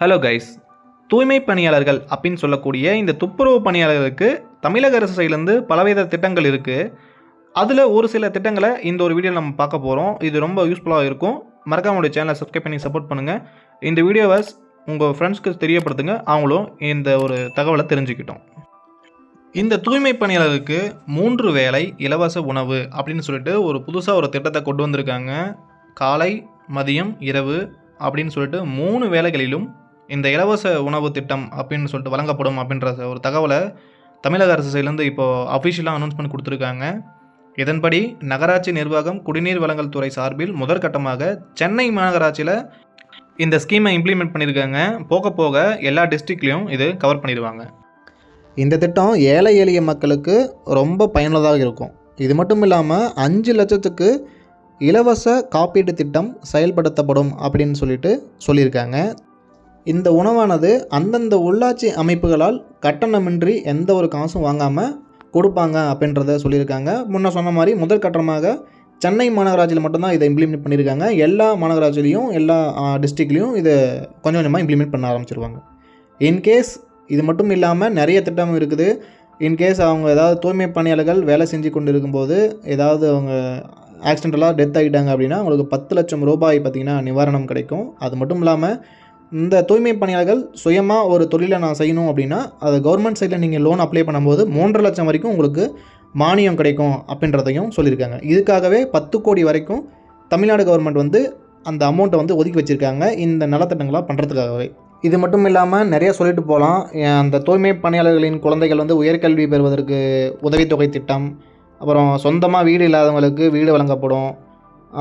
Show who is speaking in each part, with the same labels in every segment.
Speaker 1: Hello guys தூய்மை பணியாளர்கள் அப்படின்னு சொல்லக்கூடிய இந்த துப்புரவு பணியாளர்களுக்கு தமிழக அரசு சைட்லேருந்து பலவித திட்டங்கள் இருக்குது அதில் ஒரு சில திட்டங்களை இந்த ஒரு வீடியோவில் நம்ம பார்க்க போகிறோம் இது ரொம்ப யூஸ்ஃபுல்லாக இருக்கும். மறக்காம நம்முடைய சேனலை சப்ஸ்கிரைப் பண்ணி சப்போர்ட் பண்ணுங்கள் இந்த வீடியோவை உங்கள் ஃப்ரெண்ட்ஸ்க்கு தெரியப்படுத்துங்க. அவங்களும் இந்த ஒரு தகவலை தெரிஞ்சுக்கிட்டோம். இந்த தூய்மை பணியாளருக்கு மூன்று வேலை இலவச உணவு அப்படின்னு சொல்லிட்டு ஒரு புதுசாக ஒரு திட்டத்தை கொண்டு வந்திருக்காங்க. காலை மதியம் இரவு அப்படின்னு சொல்லிட்டு மூணு வேலைகளிலும் இந்த இலவச உணவு திட்டம் அப்படின்னு சொல்லிட்டு வழங்கப்படும் அப்படின்ற ஒரு தகவலை தமிழக அரசு சைட்லேருந்து இப்போது அஃபிஷியலாக அனௌன்ஸ்மெண்ட் கொடுத்துருக்காங்க. இதன்படி நகராட்சி நிர்வாகம் குடிநீர் வழங்கல் துறை சார்பில் முதற்கட்டமாக சென்னை மாநகராட்சியில் இந்த ஸ்கீமை இம்ப்ளிமெண்ட் பண்ணியிருக்காங்க. போக போக எல்லா டிஸ்ட்ரிக்ட்லேயும் இது கவர் பண்ணிடுவாங்க.
Speaker 2: இந்த திட்டம் ஏழை எளிய மக்களுக்கு ரொம்ப பயனுள்ளதாக இருக்கும். இது மட்டும் இல்லாமல் அஞ்சு லட்சத்துக்கு இலவச காப்பீட்டு திட்டம் செயல்படுத்தப்படும் அப்படின்னு சொல்லிட்டு சொல்லியிருக்காங்க. இந்த உணவானது அந்தந்த உள்ளாட்சி அமைப்புகளால் கட்டணமின்றி எந்த ஒரு காசும் வாங்காமல் கொடுப்பாங்க அப்படின்றத சொல்லியிருக்காங்க. முன்ன சொன்ன மாதிரி முதற்கட்டமாக சென்னை மாநகராட்சியில் மட்டும்தான் இதை இம்ப்ளிமெண்ட் பண்ணியிருக்காங்க. எல்லா மாநகராட்சிலையும் எல்லா டிஸ்ட்ரிக்ட்லேயும் இதை கொஞ்சம் கொஞ்சமாக இம்ப்ளிமெண்ட் பண்ண ஆரம்பிச்சிருவாங்க. இன்கேஸ் இது மட்டும் இல்லாமல் நிறைய திட்டம் இருக்குது. இன்கேஸ் அவங்க ஏதாவது தூய்மை பணியாளர்கள் வேலை செஞ்சு கொண்டு இருக்கும்போது ஏதாவது அவங்க ஆக்சிடென்டலாக டெத் ஆகிட்டாங்க அப்படின்னா அவங்களுக்கு பத்து லட்சம் ரூபாய் பார்த்திங்கன்னா நிவாரணம் கிடைக்கும். அது மட்டும் இல்லாமல் இந்த தூய்மை பணியாளர்கள் சுயமாக ஒரு தொழிலை நான் செய்யணும் அப்படின்னா அது கவர்மெண்ட் சைடில் நீங்கள் லோன் அப்ளை பண்ணும்போது மூன்றரை லட்சம் வரைக்கும் உங்களுக்கு மானியம் கிடைக்கும் அப்படின்றதையும் சொல்லியிருக்காங்க. இதுக்காகவே பத்து கோடி வரைக்கும் தமிழ்நாடு கவர்மெண்ட் வந்து அந்த அமௌண்ட்டை வந்து ஒதுக்கி வச்சுருக்காங்க இந்த நலத்திட்டங்களாக பண்ணுறதுக்காகவே இது மட்டும் இல்லாமல் நிறைய சொல்லிட்டு போகலாம். அந்த தூய்மை பணியாளர்களின் குழந்தைகள் வந்து உயர்கல்வி பெறுவதற்கு உதவித்தொகை திட்டம் அப்புறம் சொந்தமாக வீடு இல்லாதவங்களுக்கு வீடு வழங்கப்படும்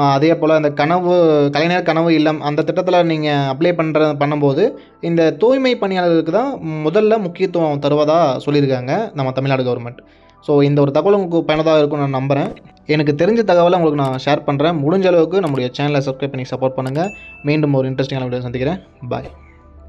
Speaker 2: அதே போல் அந்த கனவு கலைஞர் கனவு இல்லம் அந்த திட்டத்தில் நீங்கள் அப்ளை பண்ணுற பண்ணும்போது இந்த தூய்மை பணியாளர்களுக்கு தான் முதல்ல முக்கியத்துவம் தருவதாக சொல்லியிருக்காங்க நம்ம தமிழ்நாடு கவர்மெண்ட் ஸோ இந்த ஒரு தகவல் உங்களுக்கு பயனுள்ளதாக இருக்கும் நான் நம்புகிறேன் எனக்கு தெரிஞ்ச தகவலை உங்களுக்கு நான் ஷேர் பண்ணுறேன் முடிஞ்ச அளவுக்கு நம்முடைய சேனலை சப்ஸ்கிரைப் பண்ணி சப்போர்ட் பண்ணுங்கள் மீண்டும் ஒரு இன்ட்ரெஸ்டிங்கான வீடியோ சந்திக்கிறேன். பாய்